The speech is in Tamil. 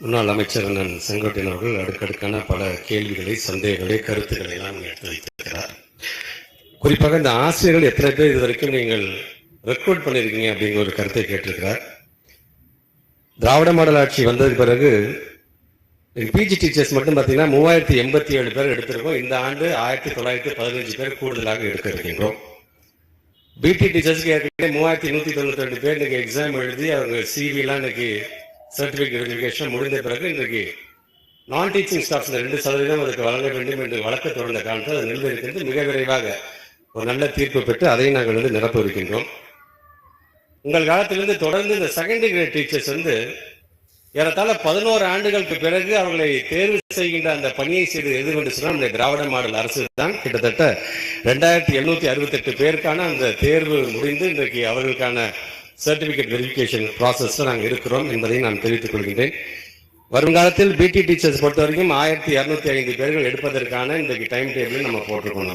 முன்னாள் அமைச்சர் அண்ணன் செங்கோட்டையன் அவர்கள் அடுக்கடுக்கான பல கேள்விகளை சந்தேகங்களை கருத்துக்களை எல்லாம் எடுத்து வைத்திருக்கிறார். குறிப்பாக இந்த ஆசிரியர்கள் எத்தனை பேர் இது வரைக்கும் நீங்கள் ரெக்ரூட் பண்ணியிருக்கீங்க அப்படிங்கிற ஒரு கருத்தை கேட்டிருக்கிறார். திராவிட மாடல் ஆட்சி வந்ததுக்கு பிறகு பிஜி டீச்சர்ஸ் மட்டும் பார்த்தீங்கன்னா மூவாயிரத்தி எண்பத்தி ஏழு பேர் எடுத்திருக்கோம். இந்த ஆண்டு ஆயிரத்தி தொள்ளாயிரத்தி பதினஞ்சு பேர் கூடுதலாக எடுக்க இருக்கின்றோம் பிடி டீச்சர்ஸ்க்கு ஏற்கனவே மூவாயிரத்தி நூற்றி தொண்ணூற்றி ரெண்டு பேர் இன்னைக்கு எக்ஸாம் எழுதி அவங்க சிவிலாம் இன்னைக்கு சர்டிஃபிகேட் வெரிஃபிகேஷன் முடிந்த பிறகு இன்றைக்கு நான் டீச்சிங் ஸ்டாஃப்ஸ் ரெண்டு சதவீதம் அதுக்கு வழங்க வேண்டும் என்று வழக்கு தொடர்ந்த காலத்தில் அது நிர்வகிக்கிறது மிக விரைவாக ஒரு நல்ல தீர்ப்பு பெற்று அதையும் நாங்கள் வந்து நிரப்ப இருக்கின்றோம். உங்கள் காலத்திலிருந்து தொடர்ந்து இந்த செகண்டரி கிரேட் டீச்சர்ஸ் வந்து ஏறத்தாழ பதினோரு ஆண்டுகளுக்கு பிறகு அவர்களை தேர்வு செய்கின்ற அந்த பணியை செய்து எதிர்கொண்டு சொன்னால் நம்முடைய திராவிட மாடல் அரசு தான் கிட்டத்தட்ட ரெண்டாயிரத்தி எழுநூத்தி அறுபத்தெட்டு பேருக்கான அந்த தேர்வு முடிந்து இன்றைக்கு அவர்களுக்கான சர்டிபிகேட் வெரிஃபிகேஷன் ப்ராசஸ்ல நாங்கள் இருக்கிறோம் என்பதை நான் தெரிவித்துக் கொள்கின்றேன். வருங்காலத்தில் பிடி டீச்சர்ஸ் பொறுத்த வரைக்கும் ஆயிரத்தி இரநூத்தி ஐந்து பேர்கள் எடுப்பதற்கான இன்றைக்கு டைம் டேபிள் நம்ம போட்டிருக்கோம்